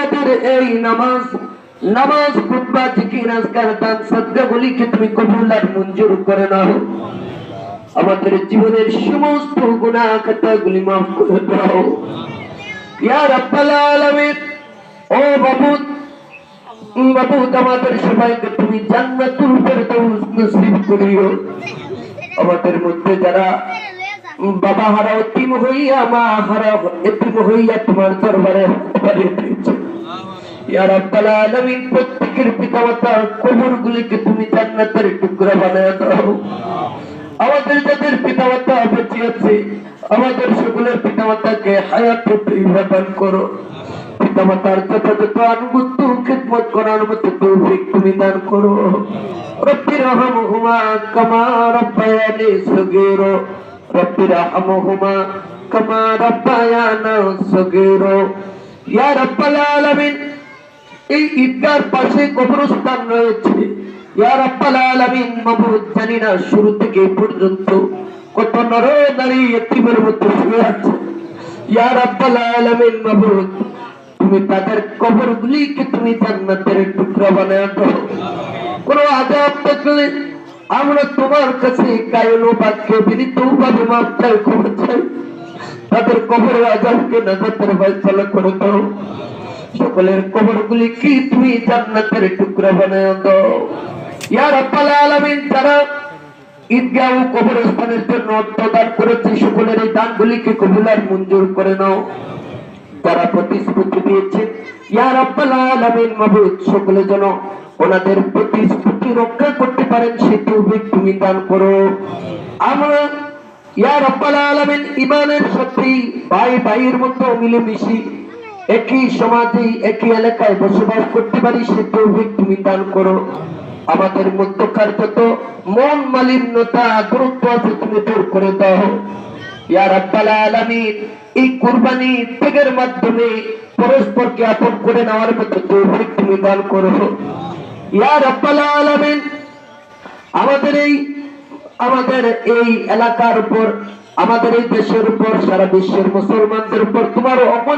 আমাদের এই নামাজ নামাজ, খুতবা, জিকির, আজকার, দান সদ্গাগুলিকে তুমি কবুল আর মঞ্জুর করে নাও। আমাদের জীবনের সমস্ত গুনাহ খাতাগুলি মাফ করে দাও। ইয়া রাব্বাল আলামিন, ও আমাদের সবাইকে তুমি জান্নাতুল ফেরদাউস নসিব করিও। আমাদের মধ্যে যারা বাবা হারা অতিম হইয়া, মা হারা এতিম হইয়া তোমার দরবারে দিয়েছে। প্রত্যেকের পিতামাতার কবরগুলিকে তুমি জান্নাতের টুকরা বানায় দাও। আমাদের যাদের পিতামাতা বেঁচে আছে, আমাদের সকলের পিতামাতাকে হায়াত দান করো। পিতামাতার যথাযথ আনুগত্য খেদমত করার মতো তৌফিক তুমি দান করো। রব্বি রহমহুমা কামা রব্বায়ানি সগীরা। রব্বি রহমহুমা কামা রব্বায়ানা সগীরা। ইয়া রাব্বাল আলামিন এই ঈদগার পাশে কবরস্থান রয়েছে। শুরু থেকে পর্যন্ত কত নর মতো শুয়ে আছে। ইয়া মাবুদ, তুমি তাদের কবরগুলিকে তুমি জান্নাতের আজাব থাকলে আমরা তোমার কাছে কায়ন বাক্যে বিনীত ভাবে মাপ চাই তাদের কবরের আজাবকে নাজাতের করে দাও। সকলের কবরগুলি কি তুমি জান্নাতের টুকরা বানায় দাও? ইয়া রাব্বাল আলামিন, যারা ঈদগাহ ও কবরস্থানের জন্য অর্থ করেছে, সকলের এই দানগুলিকে কবুল আর মঞ্জুর করে নাও। যারা প্রতিশ্রুতি দিয়েছে, ইয়া রাব্বাল আলামিন, মাবুদ, সকলে যেন ওনাদের প্রতিশ্রুতি রক্ষা করতে পারেন, সে তৌফিক তুমি দান করো। আমরা ইয়া রাব্বাল আলামিন ইমানের সাথে ভাই ভাইয়ের মতো মিলেমিশি একই সমাজে, একই এলাকায় বসবাস করতে পারি, সে তৌফিক তুমি দান করো। আমাদের মধ্যকার যত মন মালিন্যতা গুরুত্ব আছে, তুমি দূর করে দাও। ইয়া আলামিন, এই কুরবানি ত্যাগের মাধ্যমে পরস্পরকে আপন করে নেওয়ার মতো তৌফিক তুমি দান করো। ইয়া আলামিন, আমাদের এই আমাদের এই এলাকার উপর, আমাদের এই দেশের উপর, সারা বিশ্বের মুসলমানদের উপর তোমার